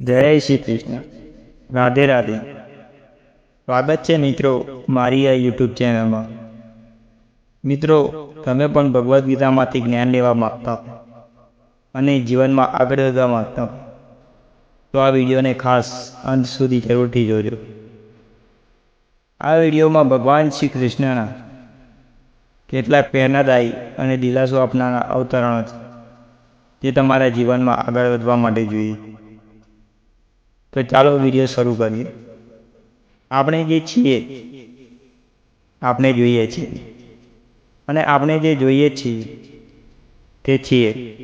જય શ્રી કૃષ્ણ. રાધે રાધે. સ્વાગત છે મિત્રો મારી આ યુટ્યુબ ચેનલમાં. મિત્રો, તમે પણ ભગવદ્ ગીતામાંથી જ્ઞાન લેવા માગતા અને જીવનમાં આગળ વધવા માગતા તો આ વિડીયોને ખાસ અંત સુધી જરૂરથી જોજો. આ વિડીયોમાં ભગવાન શ્રી કૃષ્ણના કેટલાક પ્રેરણાદાયી અને દિલાસો આપનારા અવતરણો છે, જે તમારા જીવનમાં આગળ વધવા માટે જોઈએ. તો ચાલો વીડિયો શરૂ કરીએ. આપણે જે છીએ, આપણે જોઈએ છીએ. અને આપણે જે જોઈએ છીએ, તે છીએ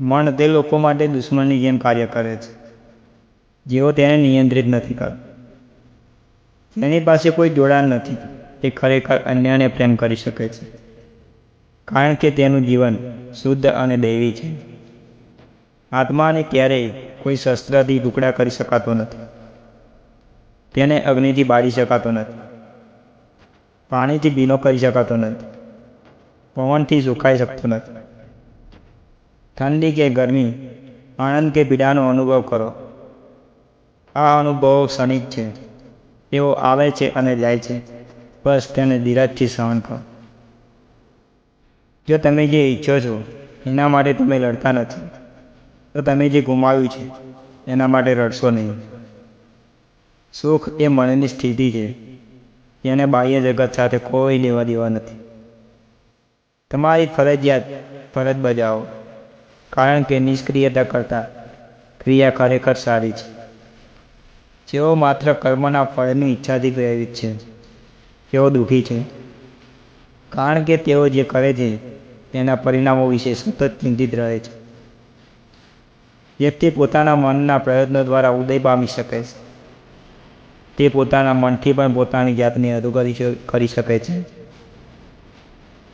મન તે લોકો માટે દુશ્મનની જેમ કાર્ય કરે છે. જેઓ તેને નિયંત્રિત નથી કરતા તેની પાસે કોઈ જોડાણ નથી. તે ખરેખર અન્યને પ્રેમ કરી શકે છે. કારણ કે તેનું જીવન શુદ્ધ અને દૈવી છે. આત્માને ક્યારેય કોઈ શસ્ત્રથી ટુકડા કરી શકાતો નથી. તેને અગ્નિથી બાળી શકાતો નથી. પાણીથી ભીનો કરી શકાતો નથી. પવનથી સુકાઈ શકતો નથી. ઠંડી કે ગરમી, આનંદ કે પીડાનો અનુભવ કરો. આ અનુભવો ક્ષણિક છે. તેઓ આવે છે અને જાય છે. બસ તેને ધીરજથી સહન કરો. જો તમે જે ઈચ્છો છો, એના માટે તમે લડતા નથી. તો તમે જે ગુમાવ્યું છે, એના માટે રડશો નહીં. સુખ એ મનની સ્થિતિ છે. જેને બાહ્ય જગત સાથે કોઈ લેવા દેવા નથી. તમારી ફરજિયાત ફરજ બજાવો, કારણ કે નિષ્ક્રિયતા કરતાં ક્રિયા ખરેખર સારી છે. જેઓ માત્ર કર્મના ફળની ઈચ્છાથી પ્રેરિત છે, તેઓ દુઃખી છે. કારણ કે તેઓ જે કરે છે, તેના પરિણામો વિશે સતત ચિંતિત રહે છે. વ્યક્તિ પોતાના મનના પ્રયત્નો દ્વારા ઉદય પામી શકે છે. તે પોતાના મનથી પણ પોતાની જાતને અધોગતિ કરી શકે છે.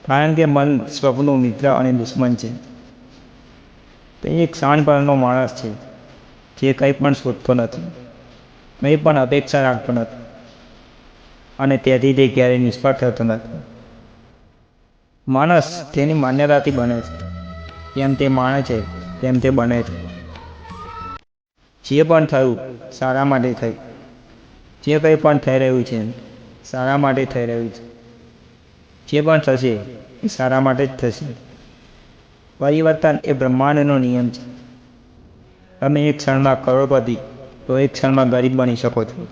કારણ કે મન સ્વપ્નનું મિત્ર અને દુશ્મન છે. તે એક શાણપણનો માણસ છે, જે કંઈ પણ શોધતો નથી, કંઈ પણ અપેક્ષા રાખતો નથી, અને તેથી તે ક્યારેય નિષ્ફળ થતો નથી. માણસ તેની માન્યતાથી બને છે. જેમ તે માણે છે, તેમ તે બને છે. જે પણ થયું, સારા માટે થયું. જે કંઈ પણ થઈ રહ્યું છે, સારા માટે થઈ રહ્યું છે. જે પણ થશે, એ સારા માટે જ થશે. પરિવર્તન એ બ્રહ્માંડનો નિયમ છે. તમે એક ક્ષણમાં કરોડપતિ, તો એક ક્ષણમાં ગરીબ બની શકો છો.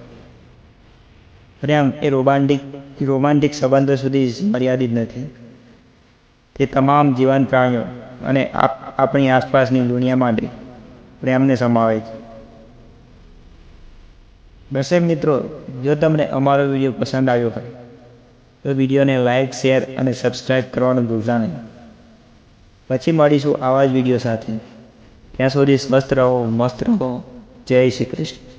પ્રેમ એ રોમાન્ટિક રોમાન્ટિક સંબંધો સુધી મર્યાદિત નથી. તે તમામ જીવન પ્રાણીઓ અને આપણી આસપાસની દુનિયા માટે પ્રેમને સમાવે છે. દર્શક મિત્રો, જો તમને અમારો વીડિયો પસંદ આવ્યો હોય, તો વિડીયોને લાઇક શેર અને સબસ્ક્રાઈબ કરવાનું ભૂલતા નહીં. પછી મળીશું આવા જ વીડિયો સાથે. ત્યાં સુધી સ્વસ્થ રહો, મસ્ત રહો. જય શ્રી કૃષ્ણ.